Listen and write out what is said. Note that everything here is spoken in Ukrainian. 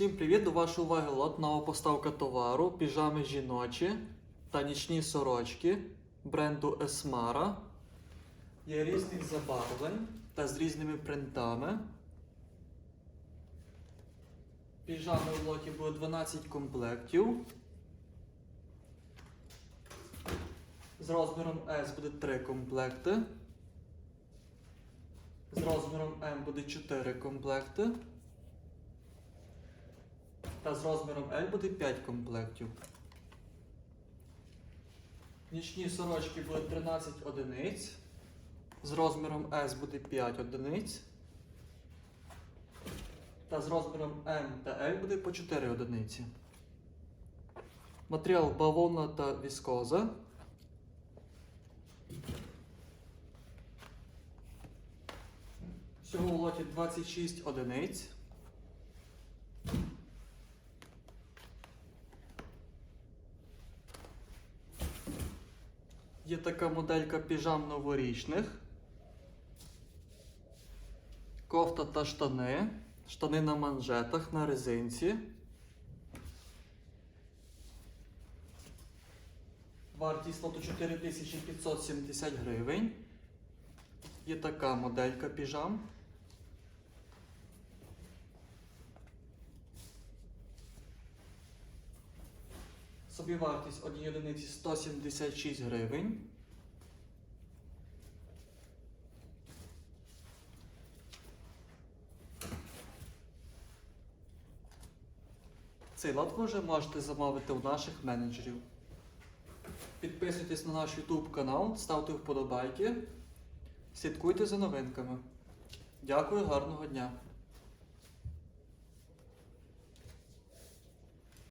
Всім привіт! До вашої уваги лот нова поставка товару, піжами жіночі та нічні сорочки бренду Esmara. Є різних забарвлень та з різними принтами. Піжами в лоті буде 12 комплектів. З розміром S буде 3 комплекти. З розміром М буде 4 комплекти. Та з розміром L буде 5 комплектів. Нічні сорочки буде 13 одиниць. З розміром S буде 5 одиниць. Та з розміром M та L буде по 4 одиниці. Матеріал бавовна та віскоза. Всього в лоті 26 одиниць. Є така моделька піжам новорічних. Кофта та штани. Штани на манжетах на резинці. Вартість лоту 4570 гривень. Є така моделька піжам. Собівартість однієї одиниці 176 гривень. Цей лот ви вже можете замовити у наших менеджерів. Підписуйтесь на наш YouTube канал, ставте вподобайки, слідкуйте за новинками. Дякую, гарного дня!